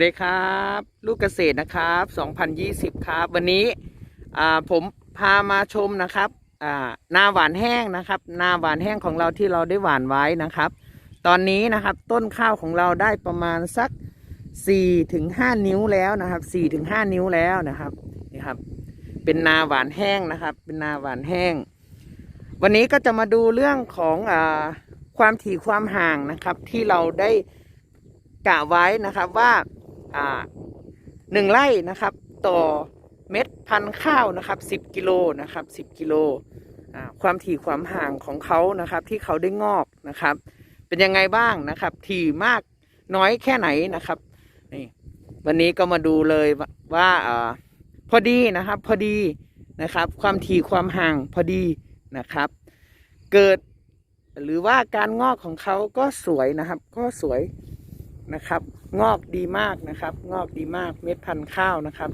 วัสดีครับ ลูกเกษตรนะครับ 2020 ครับ วันนี้ผมพามาชมนะครับนาหวานแห้งนะครับนาหวานแห้งของเราที่เราได้หวานไว้นะครับ ตอนนี้นะครับต้นข้าวของเราได้ประมาณสัก4ถึง5นิ้วแล้วนะครับ4ถึง5นิ้วแล้วนะครับนี่ครับ เป็นนาหวานแห้งนะครับ เป็นนาหวานแห้ง วันนี้ก็จะมาดูเรื่องของอความถี่ความห่างนะครับที่เราได้กะไว้นะครับว่า หนึ่งไร่นะครับ ต่อเม็ดพันธุ์ข้าวนะครับสิบกิโลนะครับสิบกิโลความถี่ความห่างของเขานะครับ ที่เขาได้งอกนะครับ เป็นยังไงบ้างนะครับ ถี่มากน้อยแค่ไหนนะครับนี่วันนี้ก็มาดูเลยว่าวาอาพอดีนะครับ พอดีนะครับ ความถี่ความห่างพอดีนะครับ เกิดหรือว่าการงอกของเขาก็สวยนะครับ ก็สวย นะครับ งอกดีมากนะครับ งอกดีมากเม็ดพันธุ์ข้าวนะครับ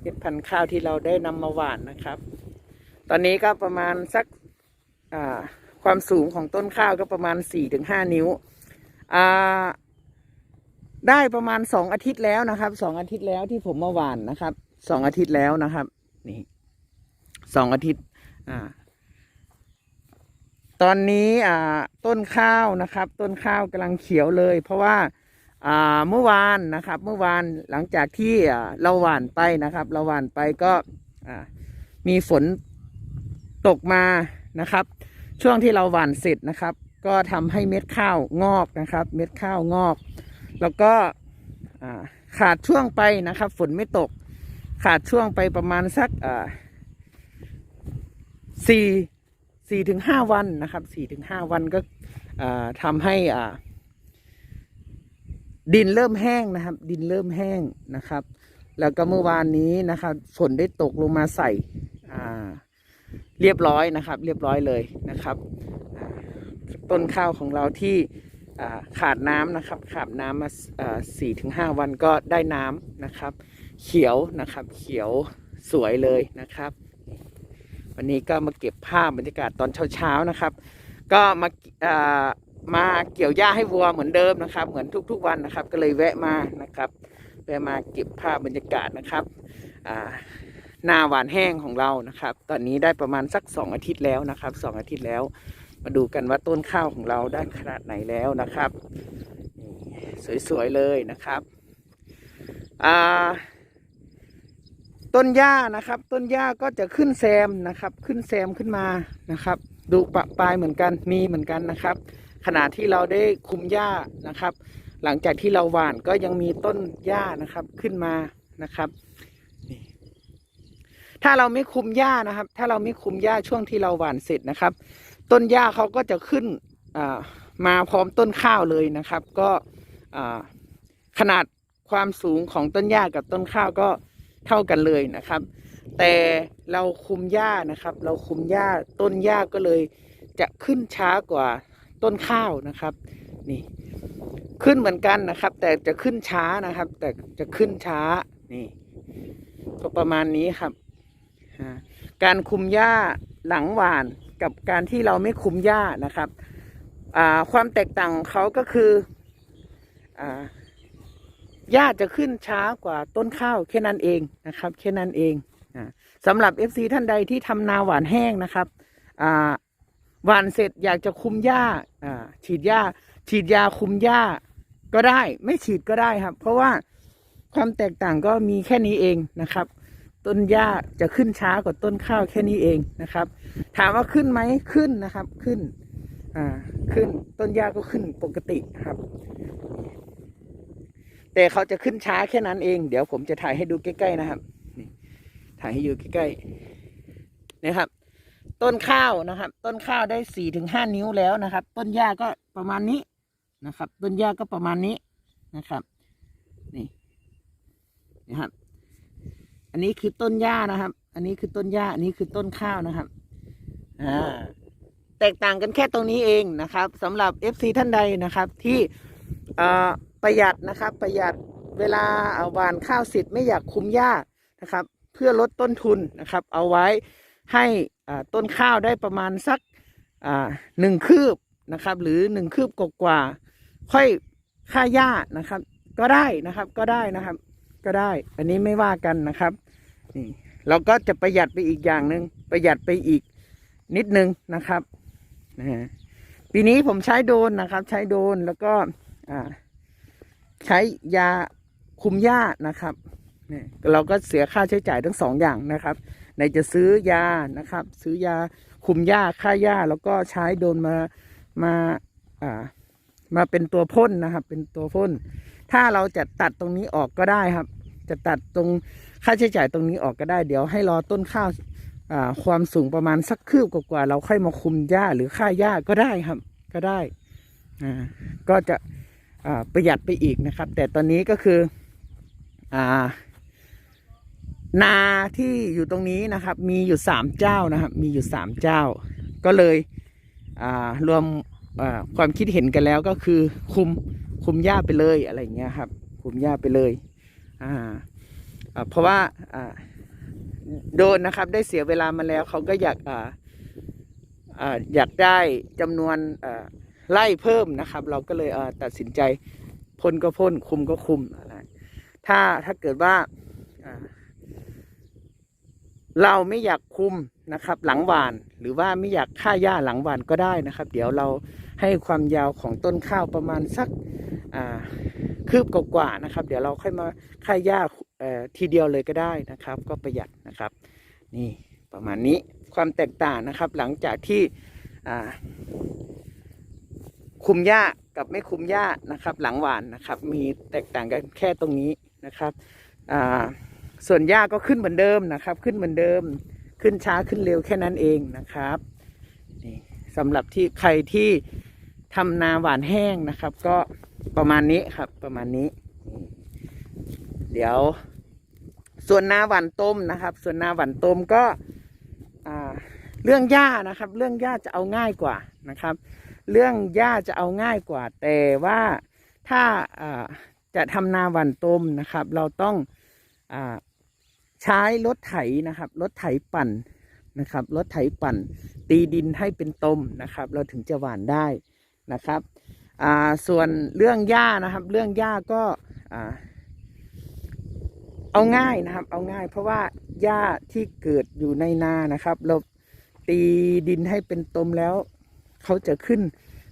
เม็ดพันธุ์ข้าวที่เราได้นำมาหว่านนะครับ ตอนนี้ก็ประมาณสักความสูงของต้นข้าวก็ประมาณ4ี่ถึงห้านิ้วได้ประมาณสองอาทิตย์แล้วนะครับสองอาทิตย์แล้วที่ผมมาหว่านนะครับสองอาทิตย์แล้วนะครับนี่สองอาทิตย์อ่าตอนนี้อ่าต้นข้าวนะครับ ต้นข้าวกำลังเขียวเลย เพราะว่า เมื่อวานนะครับ เมื่อวานหลังจากที่เราหว่านไปนะครับ เราหว่านไปก็มีฝนตกมานะครับ ช่วงที่เราหว่านเสร็จนะครับ ก็ทำให้เม็ดข้าวงอกนะครับ เม็ดข้าวงอก แล้วก็ขาดช่วงไปนะครับ ฝนไม่ตก ขาดช่วงไปประมาณสักสี่สี่ถึงห้าวันนะครับสี่ถึงห้าวันก็อ่าทำให้อ่า ดินเริ่มแห้งนะครับ ดินเริ่มแห้งนะครับ แล้วก็เมื่อวานนี้นะครับฝนได้ตกลงมาใส่เรียบร้อยนะครับ เรียบร้อยเลยนะครับต้นข้าวของเราที่ขาดน้ำนะครับ ขาดน้ำมาสี่ถึงห้าวันก็ได้น้ำนะครับ เขียวนะครับ เขียวสวยเลยนะครับ วันนี้ก็มาเก็บภาพบรรยากาศตอนเช้าๆนะครับ ก็มาอ่อ มาเกี่ยวหญ้าให้วัวเหมือนเดิมนะครับ เหมือนทุกๆวันนะครับ ก็เลยแวะมานะครับแวะมาเก็บภาพบรรยากาศนะครับหน้าหวานแห้งของเรานะครับ ตอนนี้ได้ประมาณสักสองอาทิตย์แล้วนะครับสองอาทิตย์แล้ว มาดูกันว่าต้นข้าวของเราได้ขนาดไหนแล้วนะครับ สวยๆเลยนะครับต้นหญ้านะครับ ต้นหญ้าก็จะขึ้นแซมนะครับ ขึ้นแซมขึ้นมานะครับ ดูปะปลายเหมือนกันมีเหมือนกันนะครับ ขณะที่เราได้คุมหญ้านะครับ หลังจากที่เราหว่านก็ยังมีต้นหญ้านะครับขึ้นมานะครับถ้าเราไม่คุมหญ้านะครับ ถ้าเราไม่คุมหญ้าช่วงที่เราหว่านเสร็จนะครับ ต้นหญ้าเขาก็จะขึ้นมาพร้อมต้นข้าวเลยนะครับ ก็ขนาดความสูงของต้นหญ้ากับต้นข้าวก็เท่ากันเลยนะครับ แต่เราคุมหญ้านะครับ เราคุมหญ้าต้นหญ้าก็เลยจะขึ้นช้ากว่า ต้นข้าวนะครับ นี่ ขึ้นเหมือนกันนะครับ แต่จะขึ้นช้านะครับ แต่จะขึ้นช้านี่ก็ประมาณนี้ครับ การคุมหญ้าหลังหวานกับการที่เราไม่คุมหญ้านะครับความแตกต่างของเขาก็คืออหญ้าจะขึ้นช้ากว่าต้นข้าวแค่นั้นเองนะครับแค่นั้นเองสำหรับ FC ท่านใดที่ทำนาหวานแห้งนะครับ หวานเสร็จอยากจะคุมหญ้าอ่าฉีดหญ้า ฉีดยาคุมหญ้าก็ได้ ไม่ฉีดก็ได้ครับ เพราะว่าความแตกต่างก็มีแค่นี้เองนะครับ ต้นหญ้าจะขึ้นช้ากว่าต้นข้าวแค่นี้เองนะครับ ถามว่าขึ้นไหมขึ้นนะครับ ขึ้น อ่า ขึ้นต้นหญ้าก็ขึ้นปกติครับ แต่เขาจะขึ้นช้าแค่นั้นเอง เดี๋ยวผมจะถ่ายให้ดูใกล้ๆนะครับ นี่ถ่ายให้ดูใกล้ๆนะครับ ต้นข้าวนะครับ ต้นข้าวได้สี่ถึงห้านิ้วแล้วนะครับ ต้นหญ้าก็ประมาณนี้นะครับ ต้นหญ้าก็ประมาณนี้นะครับ นี่นะครับ อันนี้คือต้นหญ้านะครับ อันนี้คือต้นหญ้าอันนี้คือต้นข้าวนะครับอ่าแตกต่างกันแค่ตรงนี้เองนะครับสำหรับ FC ท่านใดนะครับ ที่เออประหยัดนะครับ ประหยัดเวลาเอาหวานข้าวเสร็จไม่อยากคุ้มหญ้านะครับ เพื่อลดต้นทุนนะครับ เอาไว้ ให้ต้นข้าวได้ประมาณสักหนึ่งคืบนะครับ หรือหนึ่งคืบกว่า ค่อยค่าหญ้านะครับ ก็ได้นะครับก็ได้นะครับ ก็ได้ อันนี้ไม่ว่ากันนะครับนี่เราก็จะประหยัดไปอีกอย่างหนึ่งประหยัดไปอีกนิดนึงนะครับนะฮะปีนี้ผมใช้โดนนะครับ ใช้โดนแล้วก็ใช้ยาคุมหญ้านะครับนี่เราก็เสียค่าใช้จ่ายทั้งสองอย่างนะครับ ในจะซื้อยานะครับ ซื้อยาคุมหญ้าฆ่าหญ้าแล้วก็ใช้โดนมามาอ่ามาเป็นตัวพ่นนะครับ เป็นตัวพ่น ถ้าเราจะตัดตรงนี้ออกก็ได้ครับ จะตัดตรงค่าใช้จ่ายตรงนี้ออกก็ได้ เดี๋ยวให้รอต้นข้าวอ่าความสูงประมาณสักคืบกว่าเราค่อยมาคุมหญ้าหรือฆ่าหญ้าก็ได้ครับ ก็ได้อ่าก็จะอ่าประหยัดไปอีกนะครับ แต่ตอนนี้ก็คืออ่า นาที่อยู่ตรงนี้นะครับ มีอยู่สามเจ้านะครับ มีอยู่สามเจ้า ก็เลยรวมความคิดเห็นกันแล้วก็คือคุมคุมหญ้าไปเลยอะไรเงี้ยครับ คุมหญ้าไปเลยอ่าเพราะว่าโดนนะครับได้เสียเวลามาแล้วเขาก็อยากอ่าอยากได้จำนวนไล่เพิ่มนะครับ เราก็เลยตัดสินใจพ่นก็พ่นคุมก็คุมอะไรถ้าถ้าเกิดว่า เราไม่อยากคุมนะครับ หลังหวานหรือว่าไม่อยากฆ่าหญ้าหลังหวานก็ได้นะครับ เดี๋ยวเราให้ความยาวของต้นข้าวประมาณสักคืบกว่าๆนะครับ เดี๋ยวเราค่อยมาค่าหญ้าทีเดียวเลยก็ได้นะครับ ก็ประหยัดนะครับ นี่ประมาณนี้ความแตกต่างนะครับ หลังจากที่คุมหญ้ากับไม่คุมหญ้านะครับ หลังหวานนะครับ มีแตกต่างกันแค่ตรงนี้นะครับอ่า ส่วนหญ้าก็ขึ้นเหมือนเดิมนะครับ ขึ้นเหมือนเดิม ขึ้นช้าขึ้นเร็วแค่นั้นเองนะครับนี่สำหรับที่ใครที่ทำนาหวานแห้งนะครับ ก็ประมาณนี้ครับ ประมาณนี้ เดี๋ยว ส่วนนาหวานต้มนะครับ ส่วนนาหวานต้มก็เรื่องหญ้านะครับ เรื่องหญ้าจะเอาง่ายกว่านะครับ เรื่องหญ้าจะเอาง่ายกว่า แต่ว่าถ้าจะทำนาหวานต้มนะครับ เราต้องอ ใช้รถไถนะครับ รถไถปั่นนะครับ รถไถปั่น ตีดินให้เป็นตมนะครับ เราถึงจะหว่านได้นะครับส่วนเรื่องหญ้านะครับ เรื่องหญ้าก็เอาง่ายนะครับ เอาง่าย เพราะว่าหญ้าที่เกิดอยู่ในนานะครับ เราตีดินให้เป็นตมแล้วเขาจะขึ้น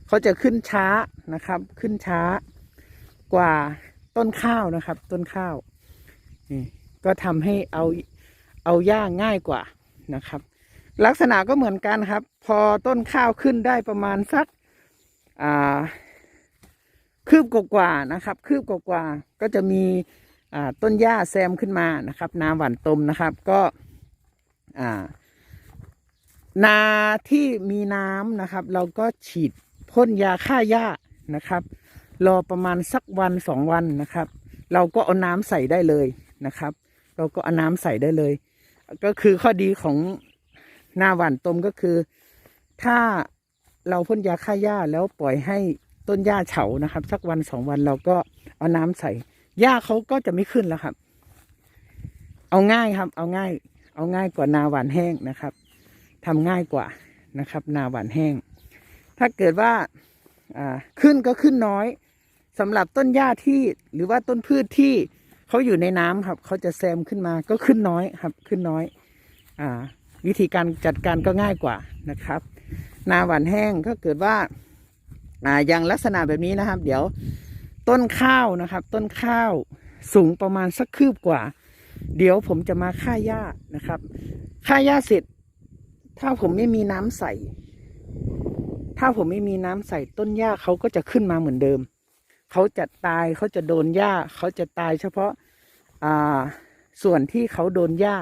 เขาจะขึ้นช้านะครับ ขึ้นช้ากว่าต้นข้าวนะครับ ต้นข้าวนี่ ก็ทำให้เอาเอาหญ้าง่ายกว่านะครับ ลักษณะก็เหมือนกันครับ พอต้นข้าวขึ้นได้ประมาณสักอ่าคืบกว่าๆนะครับ คืบกว่าๆก็จะมีอ่าต้นหญ้าแซมขึ้นมานะครับ นาหวานตมนะครับ ก็อ่านาที่มีน้ำนะครับ เราก็ฉีดพ่นยาฆ่าหญ้านะครับ รอประมาณสักวันสองวันนะครับ เราก็เอาน้ำใส่ได้เลยนะครับ เราก็เอาน้ำใส่ได้เลย ก็คือข้อดีของนาหวานต้มก็คือ ถ้าเราพ่นยาฆ่าหญ้าแล้วปล่อยให้ต้นหญ้าเฉานะครับ สักวันสองวันเราก็เอาน้ำใส่หญ้าเขาก็จะไม่ขึ้นแล้วครับ เอาง่ายครับ เอาง่าย เอาง่ายกว่านาหวานแห้งนะครับทำง่ายกว่านะครับ นาหวานแห้ง ถ้าเกิดว่าอ่าขึ้นก็ขึ้นน้อยสำหรับต้นหญ้าที่หรือว่าต้นพืชที่ เขาอยู่ในน้ำครับ เขาจะแซมขึ้นมาก็ขึ้นน้อยครับ ขึ้นน้อย อ่า วิธีการจัดการก็ง่ายกว่านะครับ นาหวานแห้งก็เกิดว่า อ่าอย่างลักษณะแบบนี้นะครับ เดี๋ยวต้นข้าวนะครับ ต้นข้าวสูงประมาณสักคืบกว่า เดี๋ยวผมจะมาฆ่าหญ้านะครับฆ่าหญ้าเสร็จ ถ้าผมไม่มีน้ำใส่ ถ้าผมไม่มีน้ำใส่ต้นหญ้าเขาก็จะขึ้นมาเหมือนเดิม เขาจะตายเขาจะโดนหญ้าเขาจะตายเฉพาะอ่าส่วนที่เขาโดนหญ้า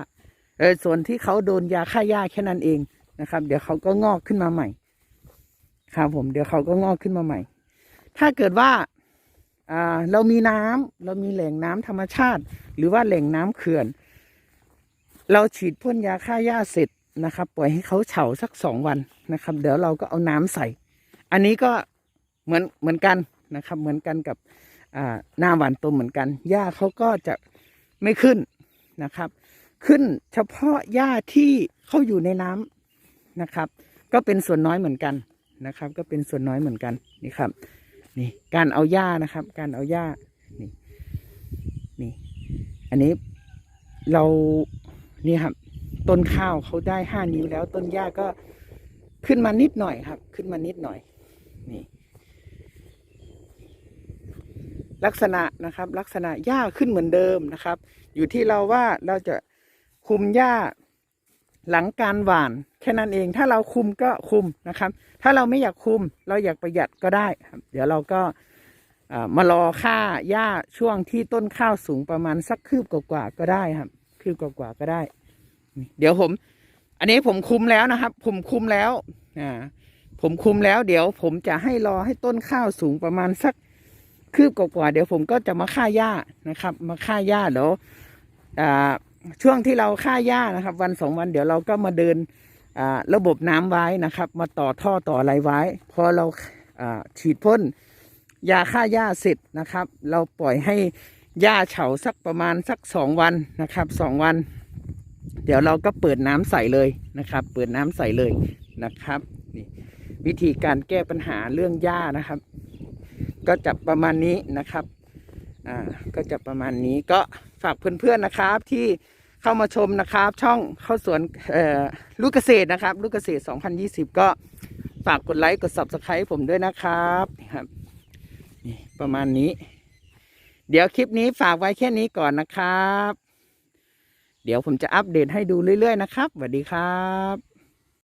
เออส่วนที่เขาโดนยาฆ่าหญ้าแค่นั้นเองนะครับ เดี๋ยวเขาก็งอกขึ้นมาใหม่ ครับผมเดี๋ยวเขาก็งอกขึ้นมาใหม่ ถ้าเกิดว่าอ่าเรามีน้ำเรามีแหล่งน้ำธรรมชาติ หรือว่าแหล่งน้ำเขื่อน เราฉีดพ่นยาฆ่าหญ้าเสร็จนะครับ ปล่อยให้เขาเฉาสักสองวันนะครับ เดี๋ยวเราก็เอาน้ำใส่ อันนี้ก็เหมือนเหมือนกัน นะครับ เหมือนกันกับหน้าหวานต้มเหมือนกัน หญ้าเขาก็จะไม่ขึ้นนะครับ ขึ้นเฉพาะหญ้าที่เขาอยู่ในน้ำนะครับ ก็เป็นส่วนน้อยเหมือนกันนะครับ ก็เป็นส่วนน้อยเหมือนกันนี่ครับ นี่การเอาหญ้านะครับ การเอาหญ้านี่นี่อันนี้เรานี่ครับ ต้นข้าวเขาได้ห้านิ้วแล้ว ต้นหญ้าก็ขึ้นมานิดหน่อยครับ ขึ้นมานิดหน่อย นี่ ลักษณะนะครับ ลักษณะหญ้าขึ้นเหมือนเดิมนะครับ อยู่ที่เราว่าเราจะคุมหญ้าหลังการหว่าน แค่นั้นเองถ้าเราคุมก็คุมนะครับ ถ้าเราไม่อยากคุม เราอยากประหยัดก็ได้ครับเดี๋ยวเราก็มารอค่าหญ้าช่วงที่ต้นข้าวสูงประมาณสักคืบกว่าๆก็ได้ครับ คืบกว่าๆก็ได้ เดี๋ยวผม อันนี้ผมคุมแล้วนะครับ ผมคุมแล้วอ่าผมคุมแล้ว เดี๋ยวผมจะให้รอให้ต้นข้าวสูงประมาณสัก คืบกว่าเดี๋ยวผมก็จะมาฆ่าหญ้านะครับ มาฆ่าหญ้าเดี๋ยวช่วงที่เราฆ่าหญ้านะครับ วันสองวันเดี๋ยวเราก็มาเดินระบบน้ำไว้นะครับ มาต่อท่อต่ออะไรไว้พอเราอ่าฉีดพ่นยาฆ่าหญ้าเสร็จนะครับ เราปล่อยให้หญ้าเฉาสักประมาณสักสองวันนะครับสองวัน เดี๋ยวเราก็เปิดน้ำใส่เลยนะครับ เปิดน้ำใส่เลยนะครับนี่วิธีการแก้ปัญหาเรื่องหญ้านะครับ ก็จะประมาณนี้นะครับอ่าก็จะประมาณนี้ก็ฝากเพื่อนๆนะครับที่เข้ามาชมนะครับ ช่องเข้าสวนเอ่อลูกเกษตรนะครับ ลูกเกษตร 2020 ก็ฝากกดไลค์กด subscribe ผมด้วยนะครับครับนี่ประมาณนี้ เดี๋ยวคลิปนี้ฝากไว้แค่นี้ก่อนนะครับ เดี๋ยวผมจะอัปเดตให้ดูเรื่อยๆนะครับสวัสดีครับ